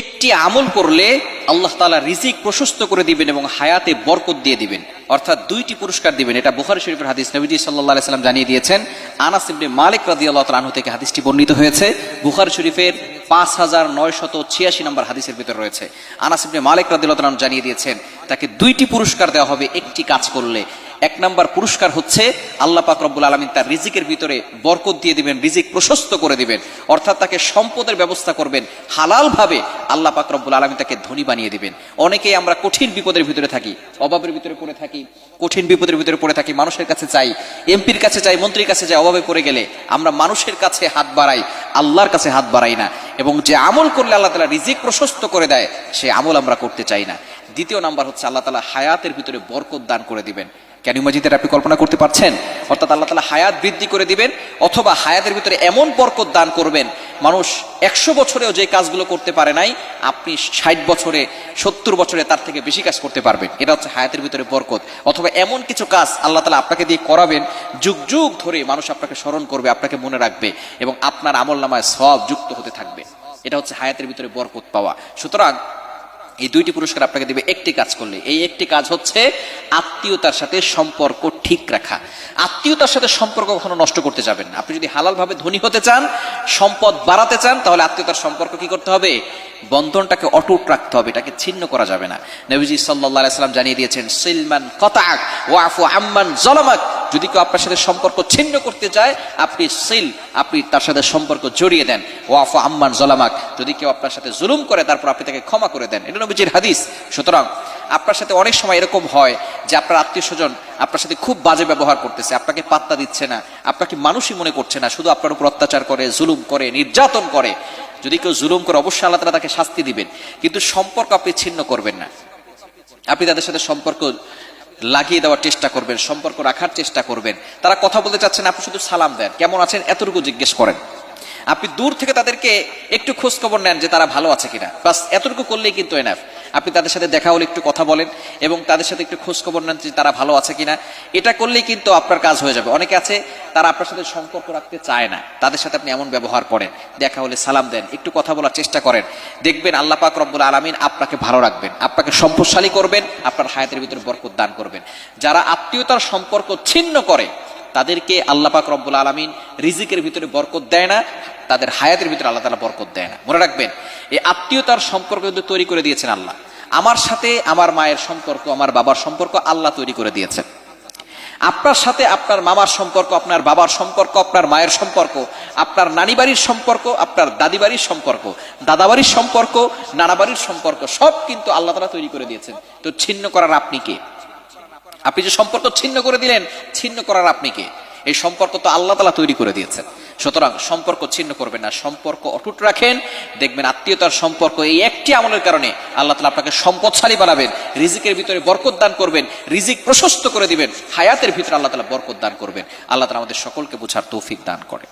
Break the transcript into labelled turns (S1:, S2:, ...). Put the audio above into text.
S1: একটি আমল করলে আল্লাহ তাআলা রিজিক প্রশস্ত করে দিবেন এবং হায়াতে বরকত দিয়ে দিবেন। অর্থাৎ দুইটি পুরস্কার দিবেন। এটা বুখারী শরীফের হাদিস। নবীজি আলাইহি সাল্লাম জানিয়ে দিয়েছেন, আনাস ইবনে মালিক রাদিয়াল্লাহু তাআলা আনহু থেকে হাদিসটি বর্ণিত হয়েছে। বুখারী শরীফের পাঁচ হাজার নয়শত ছিয়াশি নম্বর হাদিসের ভিতরে রয়েছে। আনাস ইবনে মালিক তাআলা আনহু জানিয়ে দিয়েছেন, তাকে দুইটি পুরস্কার দেওয়া হবে একটি কাজ করলে। এক নাম্বার পুরস্কার হচ্ছে আল্লাহ পাক রব্বুল আলমিন তার রিজিকের ভিতরে বরকত দিয়ে দিবেন, রিজিক প্রশস্ত করে দিবেন। অর্থাৎ তাকে সম্পদের ব্যবস্থা করবেন হালাল ভাবে আল্লাহ পাক রব্বুল আলমিন তাকে ধনী বানিয়ে দিবেন। অনেকেই আমরা কঠিন বিপদের ভিতরে থাকি, অভাবের ভিতরে পড়ে থাকি, কঠিন বিপদের ভিতরে পড়ে থাকি, মানুষের কাছে চাই, এমপির কাছে চাই, মন্ত্রীর কাছে চাই, অভাবে পড়ে গেলে আমরা মানুষের কাছে হাত বাড়াই, আল্লাহর কাছে হাত বাড়াই না। এবং যে আমল করলে আল্লাহ তালা রিজিক প্রশস্ত করে দেয়, সে আমল আমরা করতে চাই না। দ্বিতীয় নাম্বার হচ্ছে আল্লাহ তালা হায়াতের ভিতরে বরকত দান করে দিবেন। কেন মসজিদের আপনি কল্পনা করতে পারছেন? অর্থাৎ আল্লাহ তালা হায়াত বৃদ্ধি করে দিবেন, অথবা হায়াতের ভিতরে এমন বরকত দান করবেন, মানুষ একশো বছরেও যে কাজগুলো করতে পারে নাই, আপনি ষাট বছরে, সত্তর বছরে তার থেকে বেশি কাজ করতে পারবেন। এটা হচ্ছে হায়াতের ভিতরে বরকত। অথবা এমন কিছু কাজ আল্লাহ তালা আপনাকে দিয়ে করাবেন, যুগ যুগ ধরে মানুষ আপনাকে স্মরণ করবে, আপনাকে মনে রাখবে, এবং আপনার আমল নামায় সব যুক্ত হতে থাকবে। এটা হচ্ছে হায়াতের ভিতরে বরকত পাওয়া। সুতরাং এই দুইটি পুরস্কার আপনাকে দেবে একটি কাজ করলে। এই একটি কাজ হচ্ছে আত্মীয়তার সাথে সম্পর্ক ঠিক রাখা। আত্মীয়তার সাথে সম্পর্ক কখনো নষ্ট করতে যাবেন আপনি যদি হালালভাবে ধনী হতে চান, সম্পদ বাড়াতে চান, তাহলে আত্মীয়তার সম্পর্ক কি করতে হবে? বন্ধনটাকে অটুট রাখতে হবে, এটাকে ছিন্ন করা যাবে না। নবীজি সাল্লাহ সাল্লাম জানিয়ে দিয়েছেন, সিলমান কতাক ওয়াফু আম্মান জলামাক। যদি কেউ আপনার সাথে সম্পর্ক ছিন্ন করতে চায় আপনি সিল, আপনি তার সাথে সম্পর্ক জড়িয়ে দেন। ওয়াফু আম্মান জলামাক, যদি কেউ আপনার সাথে জুলুম করে, তারপর আপনি তাকে ক্ষমা করে দেন। এটা নবীজির হাদিস। সুতরাং আপনার সাথে অনেক সময় এরকম হয় যে আপনার আত্মীয় স্বজন আপনার সাথে খুব বাজে ব্যবহার করতেছে, আপনাকে পাত্তা দিচ্ছে না, আপনাকে মানুষই মনে করছে না, শুধু আপনার উপর অত্যাচার করে, জুলুম করে, নির্যাতন করে। যদি কেউ জুলুম করে, অবশ্যই আল্লাহ তারা তাকে শাস্তি দিবেন। কিন্তু সম্পর্ক আপনি ছিন্ন করবেন না। আপনি তাদের সাথে সম্পর্ক লাগিয়ে দেওয়ার চেষ্টা করবেন, সম্পর্ক রাখার চেষ্টা করবেন। তারা কথা বলতে চাচ্ছেন, আপনি শুধু সালাম দেন। কেমন আছেন? এতটুকু জিজ্ঞেস করেন। আপনি দূর থেকে তাদেরকে একটু খোঁজ খবর নেন যে তারা ভালো আছে কিনা। বাস, এতটুকু করলেই কিন্তু এনাফ আপনি তাদের সাথে দেখা হলে একটু কথা বলেন এবং তাদের সাথে একটু খোঁজ খবর নেন যে তারা ভালো আছে কিনা। এটা করলেই কিন্তু আপনার কাজ হয়ে যাবে। অনেকে আছে, তারা আপনার সাথে সম্পর্ক রাখতে চায় না। তাদের সাথে আপনি এমন ব্যবহার করেন, দেখা হলে সালাম দেন, একটু কথা বলার চেষ্টা করেন। দেখবেন আল্লাহ পাক রব্বুল আলমিন আপনাকে ভালো রাখবেন, আপনাকে সম্পদশালী করবেন, আপনার হায়াতের ভিতরে বরকত দান করবেন। যারা আত্মীয়তার সম্পর্ক ছিন্ন করে তাদেরকে আল্লাহ পাক রব্বুল আলমিন রিজিকের ভিতরে বরকত দেয় না, তাদের হায়াতের ভিতরে আল্লাহ তালা বরকত দেয় না। মনে রাখবেন, এই আত্মীয়তার সম্পর্ক কিন্তু তৈরি করে দিয়েছেন আল্লাহ। আমার সাথে আমার মায়ের সম্পর্ক, আমার বাবার সম্পর্ক আল্লাহ তৈরি করে দিয়েছেন। আপনার সাথে আপনার মামার সম্পর্ক, আপনার বাবার সম্পর্ক, আপনার মায়ের সম্পর্ক, আপনার নানি বাড়ির সম্পর্ক, আপনার দাদি বাড়ির সম্পর্ক দাদা বাড়ির সম্পর্ক নানা বাড়ির সম্পর্ক, সব কিন্তু আল্লাহ তালা তৈরি করে দিয়েছেন। তো ছিন্ন করার আপনি কে? আপনি যে সম্পর্ক ছিন্ন করে দিলেন, ছিন্ন করার আপনি কে? এই সম্পর্ক তো আল্লাহ তালা তৈরি করে দিয়েছেন। সুতরাং সম্পর্ক ছিন্ন করবেন না, সম্পর্ক অটুট রাখেন, দেখবেন আত্মীয়তার সম্পর্ক এই একটি আমলের কারণে আল্লাহ তালা আপনাকে সম্পদশালী বানাবেন, রিজিকের ভিতরে বরকত দান করবেন, রিজিক প্রশস্ত করে দিবেন, হায়াতের ভিতরে আল্লাহ তালা বরকত দান করবেন। আল্লাহ তালা আমাদের সকলকে বোঝার তৌফিক দান করে